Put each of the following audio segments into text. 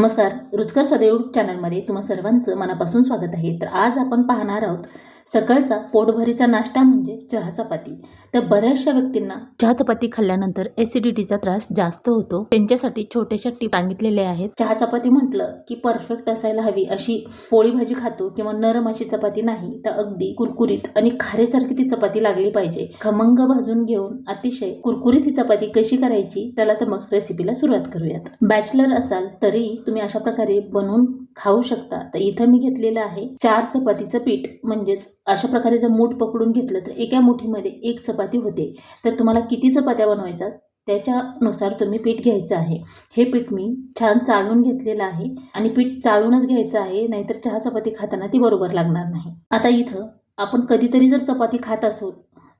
नमस्कार रुचकर सदैव चॅनलमध्ये तुम्हा सर्वांचं मनापासून स्वागत आहे. तर आज आपण पाहणार आहोत सकाळचा पोटभरीचा नाश्ता म्हणजे चहा चपाती तर बऱ्याचशा व्यक्तींना चहा चपाती खाल्ल्यानंतर एसिडिटीचा त्रास जास्त होतो. त्यांच्यासाठी छोट्याशा टीप सांगितलेल्या आहेत. चहा चपाती म्हटलं की परफेक्ट असायला हवी अशी पोळी भाजी खातो किंवा नरम अशी चपाती नाही तर अगदी कुरकुरीत आणि खारेसारखी ती चपाती लागली पाहिजे. खमंग भाजून घेऊन अतिशय कुरकुरीत ही चपाती कशी करायची त्याला तर मग रेसिपीला सुरुवात करूयात. बॅचलर असाल तरी तुम्ही अशा प्रकारे बनवून खाऊ शकता. तर इथं मी घेतलेलं आहे चार चपातीचं पीठ म्हणजेच अशा प्रकारे जर मूठ पकडून घेतलं तर एका मुठीमध्ये एक चपाती होते. तर तुम्हाला किती चपात्या बनवायच्या? त्याच्यानुसार तुम्ही पीठ घ्यायचं आहे. हे पीठ मी छान चाळून घेतलेलं आहे आणि पीठ चाळूनच घ्यायचं आहे नाहीतर चहा चपाती खाताना ती बरोबर लागणार नाही. आता इथं आपण कधीतरी जर चपाती खात असू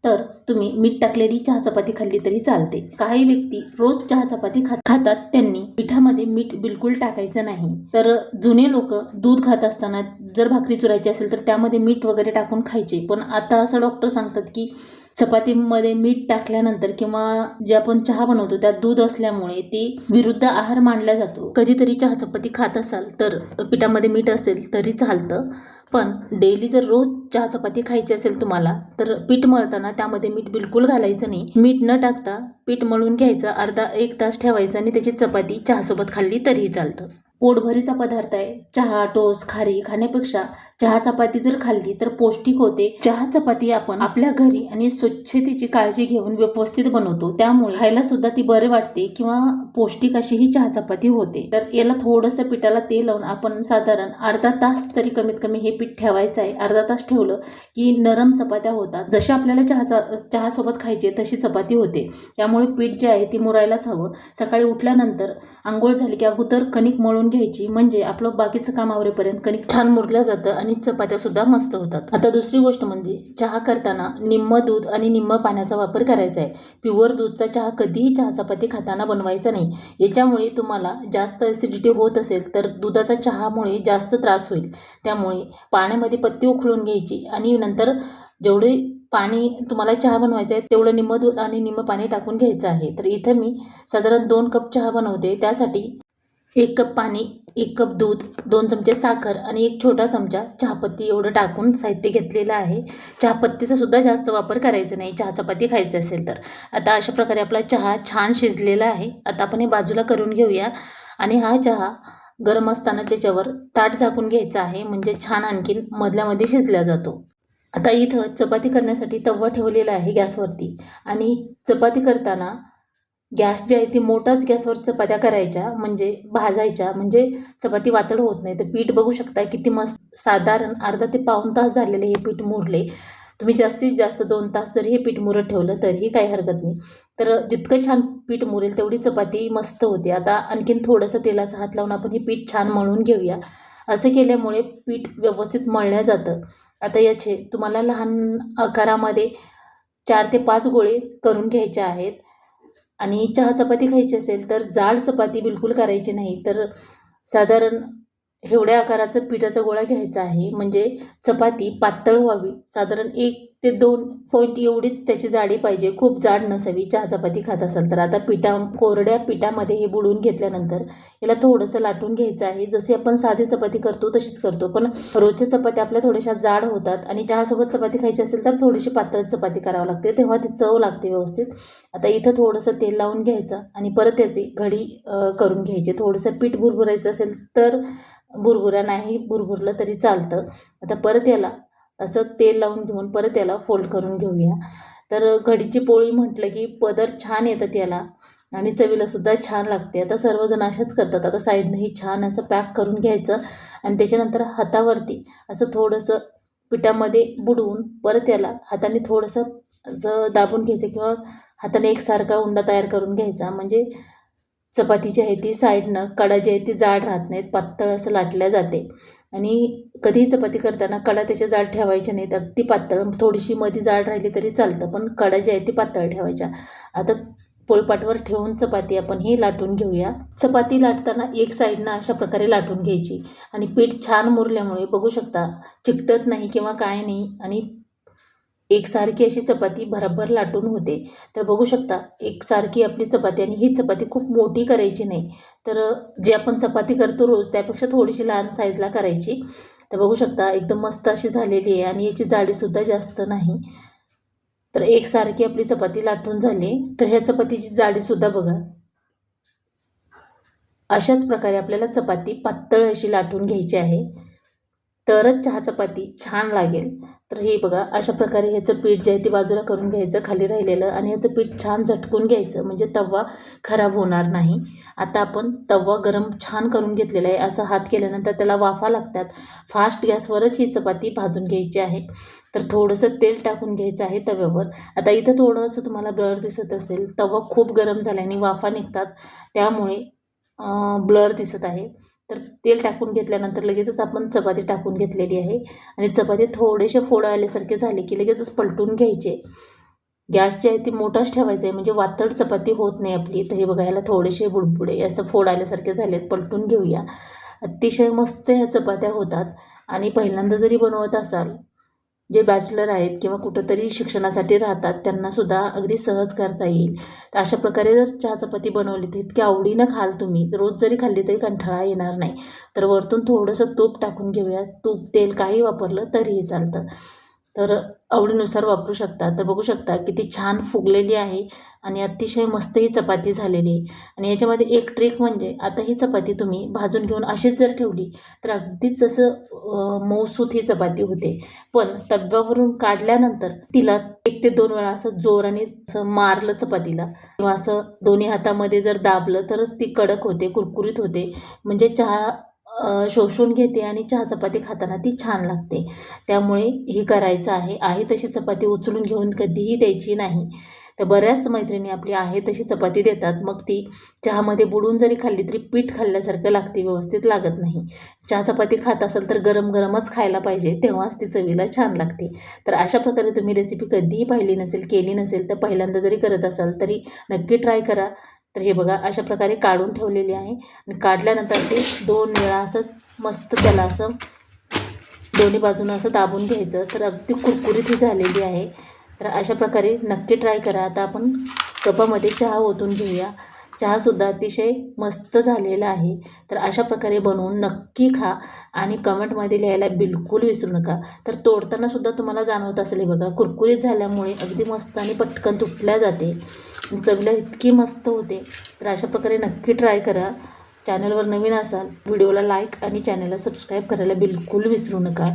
तर तुम्ही मीठ टाकलेली चहा चपाती खाल्ली तरी चालते. काही व्यक्ती रोज चहा चपाती खात खातात. त्यांनी पिठामध्ये मीठ बिलकुल टाकायचं नाही. तर जुने लोक दूध खात असताना जर भाकरी चुरायची असेल तर त्यामध्ये मीठ वगैरे टाकून खायचे. पण आता असं डॉक्टर सांगतात की चपातीमध्ये मीठ टाकल्यानंतर किंवा जे आपण चहा बनवतो त्यात दूध असल्यामुळे ते विरुद्ध आहार मानला जातो. कधीतरी चहा चपाती खात असाल तर पिठामध्ये मीठ असेल तरी चालतं. पण डेली जर रोज चहा चपाती खायची असेल तुम्हाला तर पीठ मळताना त्यामध्ये मीठ बिलकुल घालायचं नाही. मीठ न टाकता पीठ मळून घ्यायचं अर्धा एक तास ठेवायचं आणि त्याची चपाती चहासोबत खाल्ली तरीही चालतं. पोटभरीचा पदार्थ आहे. चहा टोस खारी खाण्यापेक्षा चहा चपाती जर खाल्ली तर पौष्टिक होते. चहा चपाती आपण आपल्या घरी आणि स्वच्छतेची काळजी घेऊन व्यवस्थित बनवतो. त्यामुळे खायला सुद्धा ती बरे वाटते किंवा पौष्टिक अशी ही चहा चपाती होते. तर याला थोडंसं पिठाला तेल लावून आपण साधारण अर्धा तास तरी कमीत कमी हे पीठ ठेवायचं आहे. अर्धा तास ठेवलं की नरम चपात्या होतात. जशा आपल्याला चहाचा चहासोबत खायचे तशी चपाती होते. त्यामुळे पीठ जे आहे ती मुरायलाच हवं. सकाळी उठल्यानंतर आंघोळ झाली की अगोदर कणिक मळून घ्यायची म्हणजे आपलं बाकीचं काम आवरेपर्यंत कणिक छान मुरलं जातं आणि चपात्या सुद्धा मस्त होतात. आता दुसरी गोष्ट म्हणजे चहा करताना निम्म दूध आणि निम्म पाण्याचा वापर करायचा आहे. प्युअर दूधचा चहा कधीही चहा चपाती खाताना बनवायचा नाही. याच्यामुळे तुम्हाला जास्त ॲसिडिटी होत असेल तर दुधाचा चहामुळे जास्त त्रास होईल. त्यामुळे पाण्यामध्ये पत्ती उखळून घ्यायची आणि नंतर जेवढे पाणी तुम्हाला चहा बनवायचं आहे तेवढं निम्म दूध आणि निम्म पाणी टाकून घ्यायचं आहे. तर इथं मी साधारण दोन कप चहा बनवते. त्यासाठी एक कप पाणी एक कप दूध दोन चमचे साखर आणि एक छोटा चमचा चहापत्ती एवढं टाकून साहित्य घेतलेलं आहे. चहापत्तीचा सुद्धा जास्त वापर करायचा नाही. चहा चपाती खायचं असेल तर. आता अशा प्रकारे आपला चहा छान शिजलेला आहे. आता आपण हे बाजूला करून घेऊया. आणि हा चहा गरम असताना त्याच्यावर ताट झाकून घ्यायचा आहे. म्हणजे छान आणखीन मधल्यामध्ये शिजला जातो. आता इथं चपाती करण्यासाठी तवा ठेवलेला आहे गॅसवरती. आणि चपाती करताना गॅस जे आहे ती मोठाच गॅसवर चपात्या करायच्या म्हणजे भाजायच्या म्हणजे चपाती वातड होत नाही. तर पीठ बघू शकता किती मस्त साधारण अर्धा ते पाऊण तास झालेले हे पीठ मुरले. तुम्ही जास्तीत जास्त दोन तास जरी हे पीठ मुरत ठेवलं तरीही काही हरकत नाही. तर जितकं छान पीठ मुरेल तेवढी चपाती मस्त होते. आता आणखीन थोडंसं तेलाचा हात लावून आपण हे पीठ छान मळून घेऊया. असं केल्यामुळे पीठ व्यवस्थित मळलं जातं. आता याचे तुम्हाला लहान आकारामध्ये चार ते पाच गोळे करून घ्यायचे आहेत. आणि चहा चपाती खायची असेल तर जाड चपाती बिलकुल करायची नाही. तर साधारण एवढ्या आकाराचं पिठाचा गोळा घ्यायचा आहे. म्हणजे चपाती पातळ व्हावी. साधारण एक ते दोन पॉईंट एवढीच त्याची जाडी पाहिजे. खूप जाड नसावी. चहा चपाती खात असाल तर. आता पिठा कोरड्या पिठामध्ये हे बुडवून घेतल्यानंतर याला थोडंसं लाटून घ्यायचं आहे. जशी आपण साधी चपाती करतो तशीच करतो. पण रोजच्या चपाती आपल्या थोड्याशा जाड होतात आणि चहासोबत चपाती खायची असेल तर थोडीशी पातळ चपाती करावं लागते. तेव्हा ती चव लागते व्यवस्थित. आता इथं थोडंसं तेल लावून घ्यायचं आणि परत त्याची घडी करून घ्यायची. थोडंसं पीठ बुरबुरायचं असेल तर बुरबुरा नाही बुरबुरलं तरी चालतं. आता परत याला असं तेल लावून घेऊन परत याला फोल्ड करून घेऊया. तर घडीची पोळी म्हटलं की पदर छान येतात याला आणि चवीला सुद्धा छान लागते. आता सर्वजण अशाच करतात. आता साईडनंही छान असं पॅक करून घ्यायचं आणि त्याच्यानंतर हातावरती असं थोडंसं पिठामध्ये बुडवून परत याला हाताने थोडंसं असं दाबून घ्यायचं किंवा हाताने एकसारखा उंडा तयार करून घ्यायचा. म्हणजे चपाती जी आहे ती साईडनं कडा जी आहे ती जाड राहत नाहीत. पातळ असं लाटल्या जाते. आणि कधीही चपाती करताना कडा त्याच्या जाड ठेवायच्या नाहीत अगदी पातळ थोडीशी मध्ये जाड राहिली तरी चालतं पण कडा जी आहे ती पातळ ठेवायच्या. आता पोळपाटवर ठेवून चपाती आपण ही लाटून घेऊया. चपाती लाटताना एक साईडनं अशा प्रकारे लाटून घ्यायची. आणि पीठ छान मुरल्यामुळे बघू शकता चिकटत नाही किंवा काय नाही. आणि एकसारखी अशी चपाती भरभर लाटून होते. तर बघू शकता एकसारखी आपली चपाती आणि ही चपाती खूप मोठी करायची नाही. तर जे आपण चपाती करतो रोज त्यापेक्षा थोडीशी लहान साईजला करायची. तर बघू शकता एकदम मस्त अशी झालेली आहे आणि याची जाडीसुद्धा जास्त नाही. तर एकसारखी आपली चपाती लाटून झाली. तर ह्या चपातीची जाडीसुद्धा बघा. अशाच प्रकारे आपल्याला चपाती पातळ अशी लाटून घ्यायची आहे. तरच चहा चपाती छान लागेल. तर हे बघा अशा प्रकारे ह्याचं पीठ जे आहे ते बाजूला करून घ्यायचं खाली राहिलेलं आणि ह्याचं पीठ छान झटकून घ्यायचं. म्हणजे तवा खराब होणार नाही. आता आपण तवा गरम छान करून घेतलेला आहे. असं हात केल्यानंतर त्याला वाफा लागतात. फास्ट गॅसवरच ही चपाती भाजून घ्यायची आहे. तर थोडंसं तेल टाकून घ्यायचं आहे तव्यावर. आता इथं थोडंसं तुम्हाला ब्लर दिसत असेल. तवा खूप गरम झाल्याने वाफा निघतात. त्यामुळे ब्लर दिसत आहे. तर तेल टाकून घेतल्यानंतर लगेचच आपण चपाती टाकून घेतलेली आहे. आणि चपाती थोडेसे फोड आल्यासारखे झाले की लगेचच पलटून घ्यायचे. गॅस जे आहे ते मोठाच ठेवायचं आहे. म्हणजे वातड चपाती होत नाही आपली. तर हे बघा याला थोडेसे बुडबुडे असं फोड आल्यासारखे झालेत. पलटून घेऊया. अतिशय मस्त ह्या चपात्या होतात. आणि पहिल्यांदा जरी बनवत असाल जे बॅचलर आहेत किंवा कुठंतरी शिक्षणासाठी राहतात त्यांनासुद्धा अगदी सहज करता येईल. तर अशा प्रकारे जर चहा चपाती बनवली तर इतक्या आवडीनं खाल तुम्ही. रोज जरी खाल्ली तरी कंठाळा येणार नाही. तर वरतून थोडंसं तूप टाकून घेऊया. तूप तेल काही वापरलं तरीही चालतं. तर आवडीनुसार वापरू शकता. तर बघू शकता किती छान फुगलेली आहे आणि अतिशय मस्त ही चपाती झालेली आहे. आणि याच्यामध्ये एक ट्रिक म्हणजे आता ही चपाती तुम्ही भाजून घेऊन अशीच जर ठेवली तर अगदीच असं मऊसूत ही चपाती होते. पण तव्यावरून काढल्यानंतर तिला एक ते दोन वेळा असं जोराने असं मारलं चपातीला. किंवा असं दोन्ही हातामध्ये जर दाबलं तरच ती कडक होते कुरकुरीत होते. म्हणजे चहा शोषून घेते आणि चहा चपाती खाताना ती छान लागते. त्यामुळे ही करायचं आहे. आहे तशी चपाती उचलून घेऊन कधीही द्यायची नाही. तर बऱ्याच मैत्रिणी आपली आहे तशी चपाती देतात. मग ती चहामध्ये बुडून जरी खाल्ली तरी पीठ खाल्ल्यासारखं लागते व्यवस्थित लागत नाही. चहा चपाती खात असाल तर गरम गरमच खायला पाहिजे तेव्हाच ती चवीला छान लागते. तर अशा प्रकारे तुम्ही रेसिपी कधीही पाहिली नसेल केली नसेल तर पहिल्यांदा जरी करत असाल तरी नक्की ट्राय करा. तर हे बघा अशा प्रकारे काढून ठेवलेली आहे. आणि काढल्यानंतर असे दोन वेळा असं मस्त त्याला असं दोन्ही बाजूनं असं दाबून घ्यायचं. तर अगदी कुरकुरीत ही झालेली आहे. तर अशा प्रकारे नक्की ट्राय करा. आता आपण कपामध्ये चहा ओतून घेऊया. चहासुद्धा अतिशय मस्त झालेला आहे. तर अशा प्रकारे बनवून नक्की खा आणि कमेंटमध्ये लिहायला बिलकुल विसरू नका. तर तोडताना सुद्धा तुम्हाला जाणवत असेल बघा कुरकुरीत झाल्यामुळे अगदी मस्त आणि पटकन तुटल्या जाते. चवीला इतकी मस्त होते. तर अशा प्रकारे नक्की ट्राय करा. चॅनलवर नवीन असाल व्हिडिओला लाईक आणि चॅनलला सबस्क्राईब करायला बिलकुल विसरू नका.